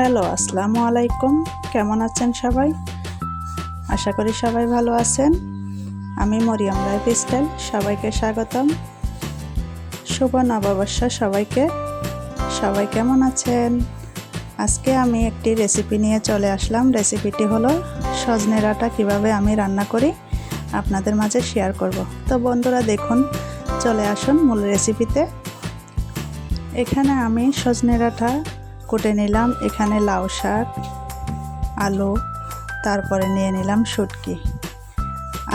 Hello, আসসালামু আলাইকুম। কেমন আছেন সবাই? আশা করি সবাই ভালো আছেন। আমি মরিয়াম লাইফ স্টাইল সবাইকে স্বাগতম। শুভ নববর্ষ সবাইকে। সবাই কেমন আছেন? আজকে আমি একটি রেসিপি নিয়ে চলে আসলাম। রেসিপিটি হলো সজনে ডাঁটা কীভাবে আমি রান্না করি আপনাদের মাঝে শেয়ার করব। তো বন্ধুরা, দেখুন, চলে আসুন মূল রেসিপিতে। এখানে আমি সজনে ডাঁটা কুটে নিলাম, এখানে লাউ শাক, আলু, তারপরে নিয়ে নিলাম শুটকি।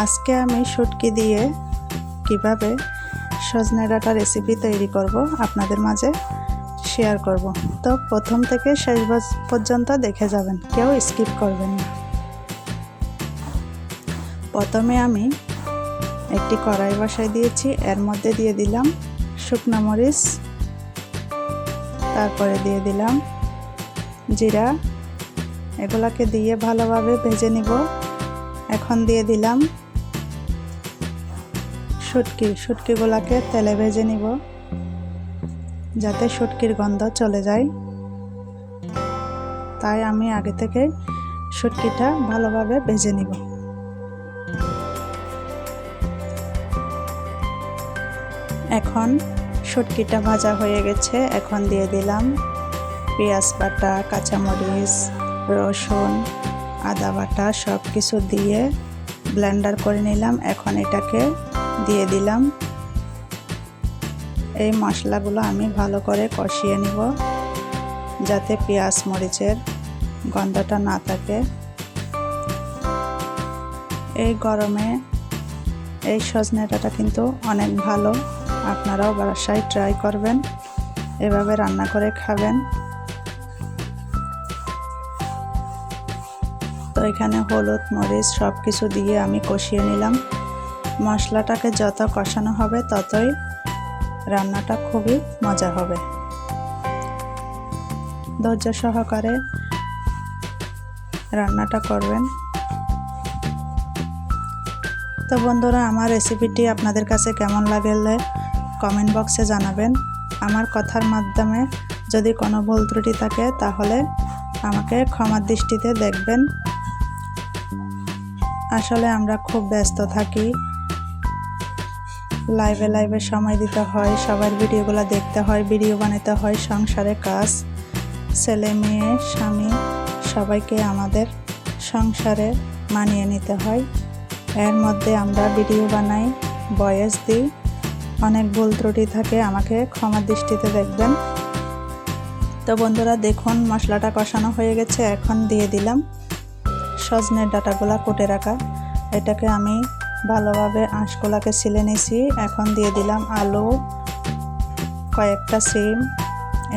আজকে আমি শুটকি দিয়ে কীভাবে সজনে ডাঁটা রেসিপি তৈরি করব আপনাদের মাঝে শেয়ার করব। তো প্রথম থেকে শেষ পর্যন্ত দেখে যাবেন, কেউ স্কিপ করবেন না। প্রথমে আমি একটি কড়াই বসাই দিয়েছি, এর মধ্যে দিয়ে দিলাম শুকনো মরিচ, তারপরে দিয়ে দিলাম জিরা, এগুলাকে দিয়ে ভালোভাবে ভেজে নিব। এখন দিয়ে দিলাম শুটকি। শুটকিগুলাকে তেলে ভেজে নিব, যাতে শুটকির গন্ধ চলে যায়। তাই আমি আগে থেকে শুটকিটা ভালোভাবে ভেজে নিব। এখন শুটকিটা ভাজা হয়ে গেছে, এখন দিয়ে দিলাম পেঁয়াজ বাটা, কাঁচামরিচ, রসুন, আদা বাটা সব কিছু দিয়ে ব্লেন্ডার করে নিলাম। এখন এটাকে দিয়ে দিলাম। এই মশলাগুলো আমি ভালো করে কষিয়ে নিব, যাতে পেঁয়াজ মরিচের গন্ধটা না থাকে। এই গরমে এই সজনে ডাঁটা কিন্তু অনেক ভালো। আপনারাও বাসায় ট্রাই করবেন। এভাবে রান্না করে খাবেন। এখানে হলুদ, মরিচ সব কিছু দিয়ে আমি কষিয়ে নিলাম। মশলাটাকে যত কষানো হবে ততই রান্নাটা খুবই মজা হবে। ধৈর্য সহকারে রান্নাটা করবেন। তো বন্ধুরা, আমার রেসিপিটি আপনাদের কাছে কেমন লাগলে কমেন্ট বক্সে জানাবেন। আমার কথার মাধ্যমে যদি কোনো ভুল ত্রুটি থাকে তাহলে আমাকে ক্ষমার দৃষ্টিতে দেখবেন। আসলে আমরা খুব ব্যস্ত থাকি। লাইভে লাইভে সময় দিতে হয়, সবার ভিডিওগুলো দেখতে হয়, ভিডিও বানাতে হয়, সংসারে কাজ, ছেলে মেয়ে, স্বামী, সবাইকে আমাদের সংসারে মানিয়ে নিতে হয়। এর মধ্যে আমরা ভিডিও বানাই বয়স দিই, অনেক ভুল ত্রুটি থাকে, আমাকে ক্ষমা দৃষ্টিতে দেখবেন। তো বন্ধুরা, দেখুন, মশলাটা কষানো হয়ে গেছে, এখন দিয়ে দিলাম। সজনের ডাটাগুলা কুটে রাখা। এটাকে আমি ভালোভাবে আঁশগুলাকে ছিলে নিয়েছি। এখন দিয়ে দিলাম আলু, কয়েকটা সিম।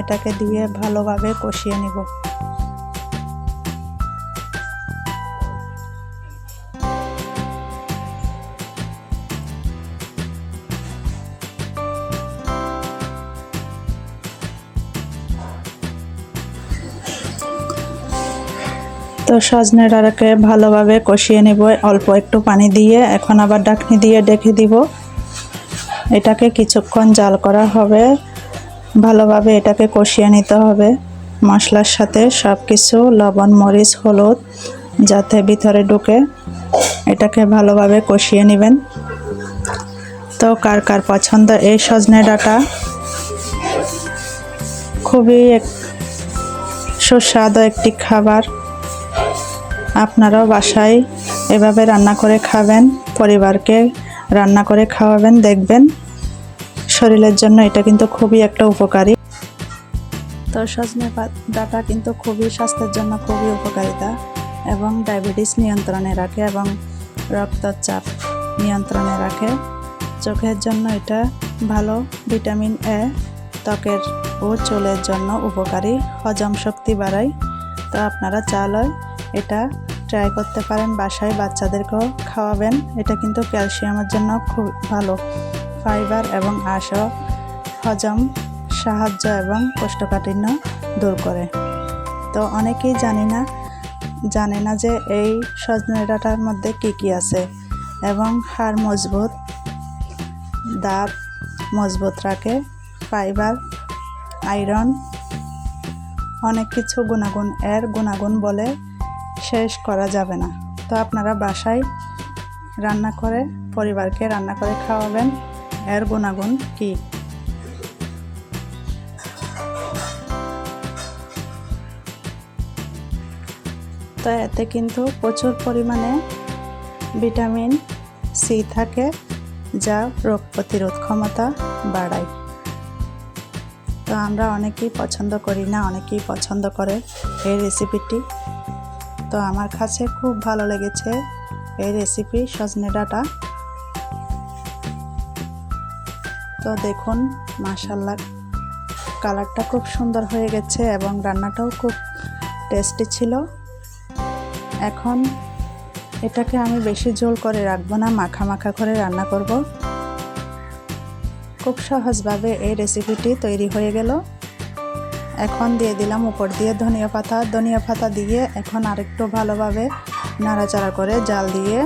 এটাকে দিয়ে ভালোভাবে কষিয়ে নিব। তো সজনে ডাঁটাকে ভালোভাবে কষিয়ে নেব। অল্প একটু পানি দিয়ে, এখন আবার ডাকনি দিয়ে ডেকে দিব। এটাকে কিছুক্ষণ জাল করা হবে। ভালোভাবে এটাকে কষিয়ে নিতে হবে। মশলার সাথে সব কিছু লবণ, মরিচ, হলুদ, যাতে ভিতরে ঢুকে এটাকে ভালোভাবে কষিয়ে নেবেন। তো কার কার পছন্দ এই সজনে ডাটা? খুবই এক সুস্বাদু একটি খাবার। আপনারাও বাসায় এভাবে রান্না করে খাবেন, পরিবারকে রান্না করে খাওয়াবেন, দেখবেন শরীরের জন্য এটা কিন্তু খুবই একটা উপকারী। তো সজনে ডাটা কিন্তু খুবই স্বাস্থ্যের জন্য খুবই উপকারিতা এবং ডায়াবেটিস নিয়ন্ত্রণে রাখে এবং রক্তচাপ নিয়ন্ত্রণে রাখে। চোখের জন্য এটা ভালো, ভিটামিন এ, ত্বকের ও চুলের জন্য উপকারী, হজম শক্তি বাড়ায়। তো আপনারা চালয় এটা ট্রাই করতে পারেন, বাসায় বাচ্চাদেরকেও খাওয়াবেন। এটা কিন্তু ক্যালসিয়ামের জন্য খুব ভালো। ফাইবার এবং আশ হজম সাহায্য এবং কোষ্ঠকাঠিন্য দূর করে। তো অনেকেই জানি না, জানে না যে এই সজনে ডাটার মধ্যে কি কি আছে এবং হাড় মজবুত, দাঁত মজবুত রাখে, ফাইবার, আয়রন, অনেক কিছু গুণাগুণ। এর গুণাগুণ বলে শেষ করা যাবে না। তো আপনারা বাসায় রান্না করে, পরিবারকে রান্না করে খাওয়াবেন। এর গুণাগুণ কী? তো এতে কিন্তু প্রচুর পরিমাণে ভিটামিন সি থাকে, যা রোগ প্রতিরোধ ক্ষমতা বাড়ায়। তো আমরা অনেকেই পছন্দ করি না, অনেকেই পছন্দ করে এই রেসিপিটি তো আমার কাছে খুব ভালো লেগেছে এই রেসিপি সজনে ডাটা। তো দেখুন মাশাল্লাহ কালারটা খুব সুন্দর হয়ে গেছে এবং রান্নাটাও খুব টেস্টি ছিল। এখন এটাকে আমি বেশি জোল করে রাখব না, মাখা মাখা করে রান্না করব। খুব সহজভাবে এই রেসিপিটি তৈরি হয়ে গেল। এখন দিয়ে দিলাম উপর দিয়ে ধনিয়া পাতা। ধনিয়া পাতা দিয়ে এখন আরেকটু ভালোভাবে নাড়াচাড়া করে জাল দিয়ে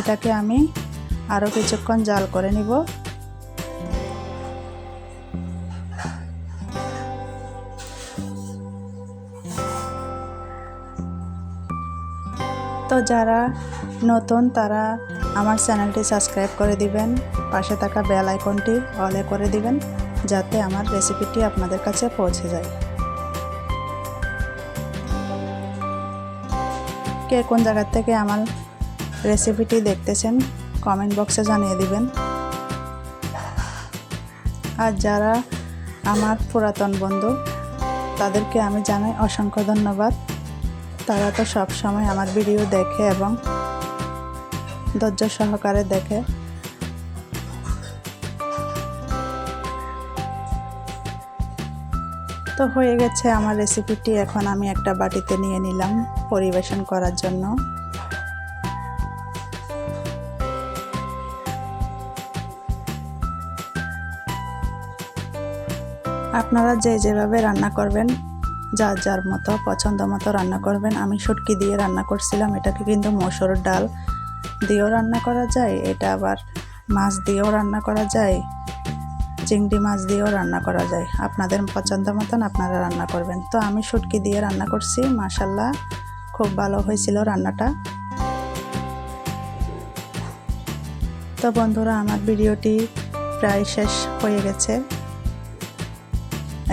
এটাকে আমি আরও কিছুক্ষণ জাল করে নিব। তো যারা নতুন তারা আমার চ্যানেলটি সাবস্ক্রাইব করে দিবেন, পাশে থাকা বেল আইকনটি অলে করে দিবেন। যাতে আমার রেসিপিটি আপনাদের কাছে পৌঁছে যায়। কে কোন জায়গার থেকে আমার রেসিপিটি দেখতেছেন কমেন্ট বক্সে জানিয়ে দিবেন। আর যারা আমার পুরাতন বন্ধু, তাদেরকে আমি জানাই অসংখ্য ধন্যবাদ। তারা তো সব সময় আমার ভিডিও দেখে এবং ধৈর্য সহকারে দেখে। তো হয়ে গেছে আমার রেসিপিটি এখন আমি একটা বাটিতে নিয়ে নিলাম পরিবেশন করার জন্য। আপনারা যে যেভাবে রান্না করবেন, যার যার মতো, পছন্দ মতো রান্না করবেন, আমি শুটকি দিয়ে রান্না করছিলাম, এটাকে কিন্তু মসুর ডাল দিয়েও রান্না করা যায়, এটা আবার মাছ দিয়েও রান্না করা যায়। চিংড়ি মাছ দিয়েও রান্না করা যায়। আপনাদের পছন্দ মতন আপনারা রান্না করবেন। তো আমি শুটকি দিয়ে রান্না করছি। মাসাল্লাহ খুব ভালো হয়েছিল রান্নাটা। তো বন্ধুরা, আমার ভিডিওটি প্রায় শেষ হয়ে গেছে।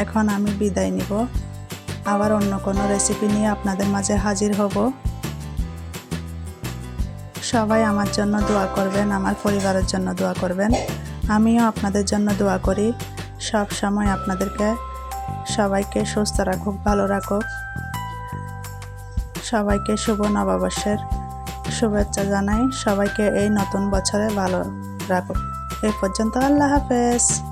এখন আমি বিদায় নিব। আবার অন্য কোনো রেসিপি নিয়ে আপনাদের মাঝে হাজির হব। সবাই আমার জন্য দোয়া করবেন, আমার পরিবারের জন্য দোয়া করবেন। আমিও আপনাদের জন্য দোয়া করি। সব সময় আপনাদেরকে সবাইকে সুস্থ রাখুক, ভালো রাখুক। সবাইকে শুভ নববর্ষের শুভেচ্ছা জানাই। সবাইকে এই নতুন বছরে ভালো রাখুক। এই পর্যন্ত আল্লাহ হাফেজ।